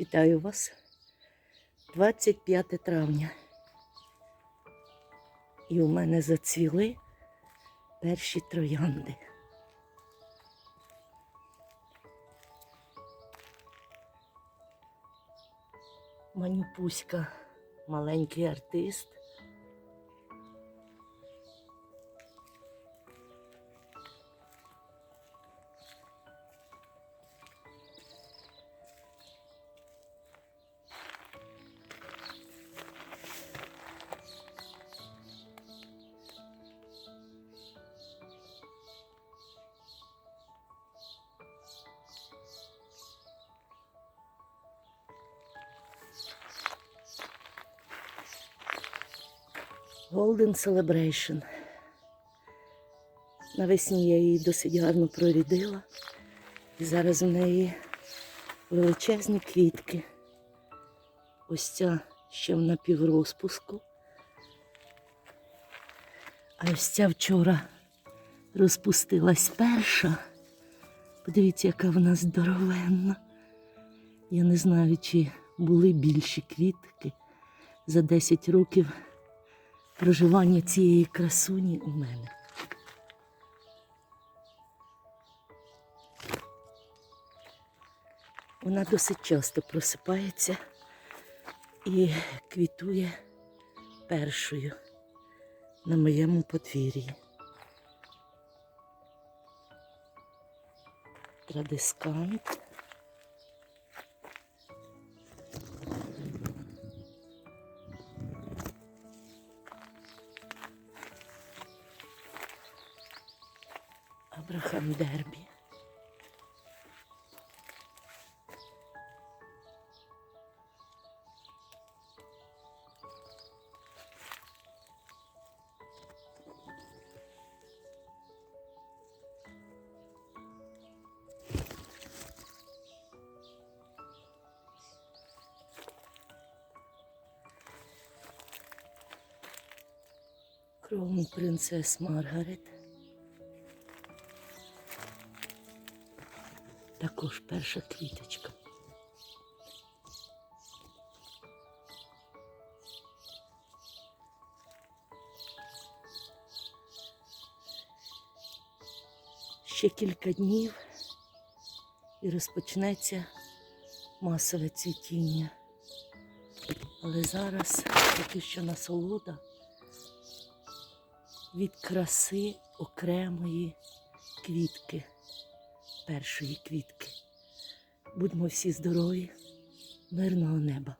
Вітаю вас. 25 травня. І у мене зацвіли перші троянди. Манюпуська, маленький артист. Golden Celebration. Навесні я її досить гарно прорідила. І зараз в неї величезні квітки. Ось ця ще в напіврозпуску. А ось ця вчора розпустилась перша. Подивіться, яка вона здоровенна. Я не знаю, чи були більші квітки за 10 років проживання цієї красуні у мене. Вона досить часто просипається і квітує першою на моєму подвір'ї. Традискант. Абрахам Дербі. Кроун принцес Маргарет. Також перша квіточка. Ще кілька днів і розпочнеться масове цвітіння. Але зараз поки що насолода від краси окремої квітки, першої квітки. Будьмо всі здорові, мирного неба.